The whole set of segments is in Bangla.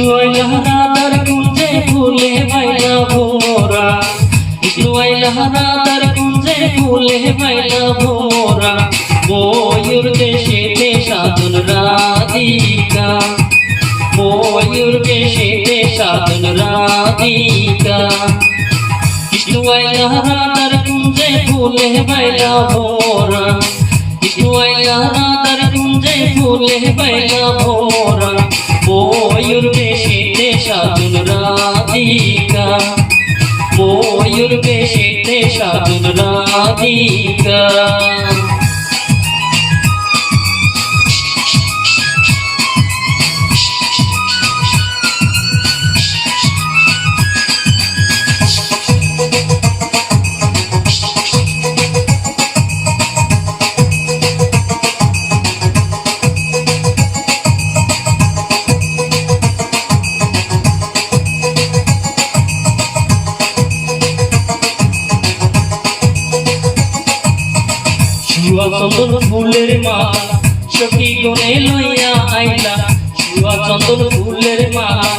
জুয়াইলাহারা কুঞ্জে ফুলে মাইলা ভোরা। জুয়াইলাহারা কুঞ্জে ফুলে মাইলা ভোরা। ময়ূর দেশেতে সাধন রাধিকা। ময়ূর দেশেতে সাধন রাধিকা। জুয়াইলাহারা কুঞ্জে ফুলে মাইলা ভোরা। জুয়াইলাহারা কুঞ্জে ফুলে মাইলা ভোরা। ময়ূর দেশে সাধুন রাধিকা। ময়ূর দেশে সাধুন রাধিকা। শুয়া চন্দন ফুলের মালা সখী গনে লইয়া আইলা। শুয়া চন্দন ফুলের মালা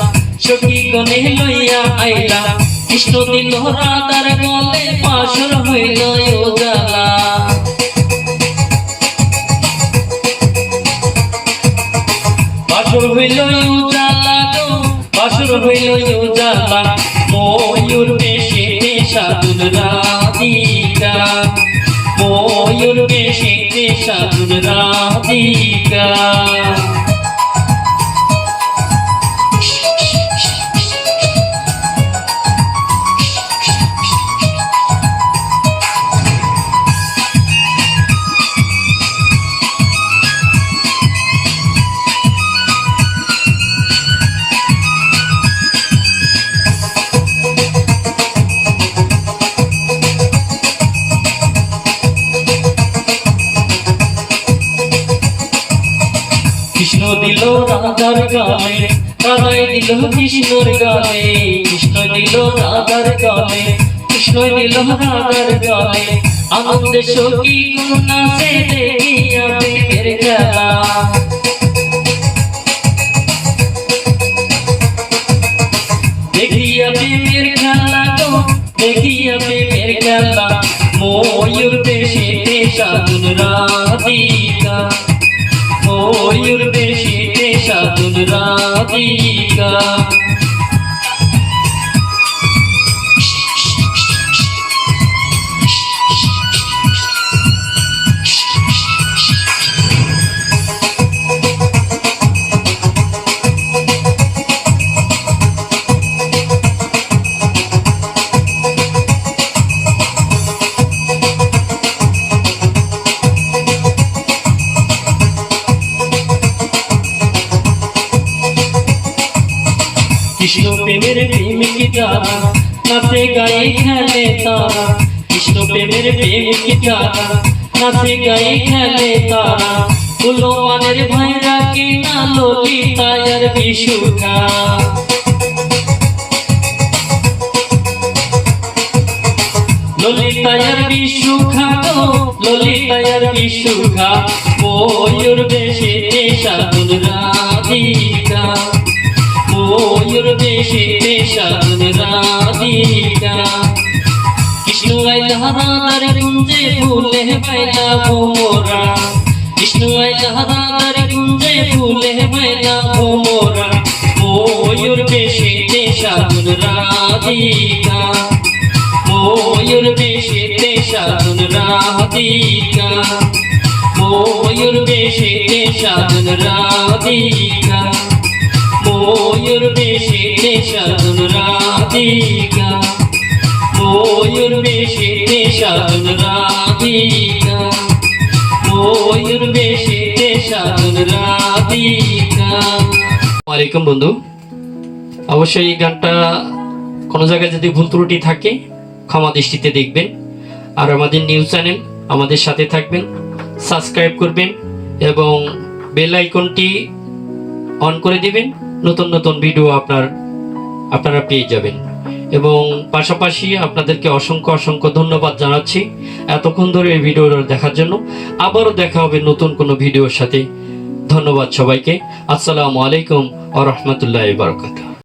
সখী গনে লইয়া আইলা। কৃষ্ণ দিল রাতার গলে পাশর হইল জালা পাশর হইল জালা গো, পাশর হইল জালা ময়ূর বেশে সাধুন রাধিকা। ময়ূর বেশে সাধুন রাধিকা দিল রাধার গালে রাধাই দিল কৃষ্ণর গালে কৃষ্ণ দিল রাধার গালে কৃষ্ণ দিল রাধার গালে আনন্দে সখী করুণা সে দেখিয়া প্রেমের খেলা। দেখিয়া প্রেমের খেলা গো, দেখিয়া প্রেমের খেলা। ময়ূর দেশে সাধুন রাধিকা। ময়ূর বেশি সাধুন রাধিকা। কৃষ্ণ প্রেমের প্রেমিক যারা নাচে গায়ে খেলে তারা। কৃষ্ণ প্রেমের প্রেমিক যারা নাচে গায়ে খেলে তারা। উলো মানের ভাইরা কে না। ললিতায়ার বিশুখা ললিতায়ার বিশুখা গো ললিতায়ার বিশুখা ময়ূর বেশে সাধুন ময়ূর বেশে সাধন রাধিকা কৃষ্ণ আইলা রাধার কুঞ্জে ফুলে পাইলা ভোমরা। কৃষ্ণ আইলা রাধার কুঞ্জে ফুলে পাইলা ভোমরা। ময়ূর বেশে সাধন রাধিকা। ময়ূর বেশে সাধন রাধিকা। ময়ূর বেশে সাধন রাধিকা। ময়ূর বেশে সাধন রাধিকা। ময়ূর বেশে সাধন রাধিকা। ময়ূর বেশে সাধন রাধিকা। আলাইকুম বন্ধু। অবশ্যই এই গানটা কোনো জায়গায় যদি ভুল ত্রুটি থাকে, ক্ষমা দৃষ্টিতে দেখবেন। আর আমাদের নিউজ চ্যানেল আমাদের সাথে থাকবেন, সাবস্ক্রাইব করবেন এবং বেল আইকনটি অন করে দিবেন। নতুন নতুন ভিডিও আপনার, আপনারা পেয়ে যাবেন। এবং পাশাপাশি আপনাদেরকে অসংখ্য অসংখ্য ধন্যবাদ জানাচ্ছি এতক্ষণ ধরে এই ভিডিও দেখার জন্য। আবারও দেখা হবে নতুন কোনো ভিডিওর সাথে। ধন্যবাদ সবাইকে। আসসালামু আলাইকুম আ রহমতুল্লাহ বারকাতা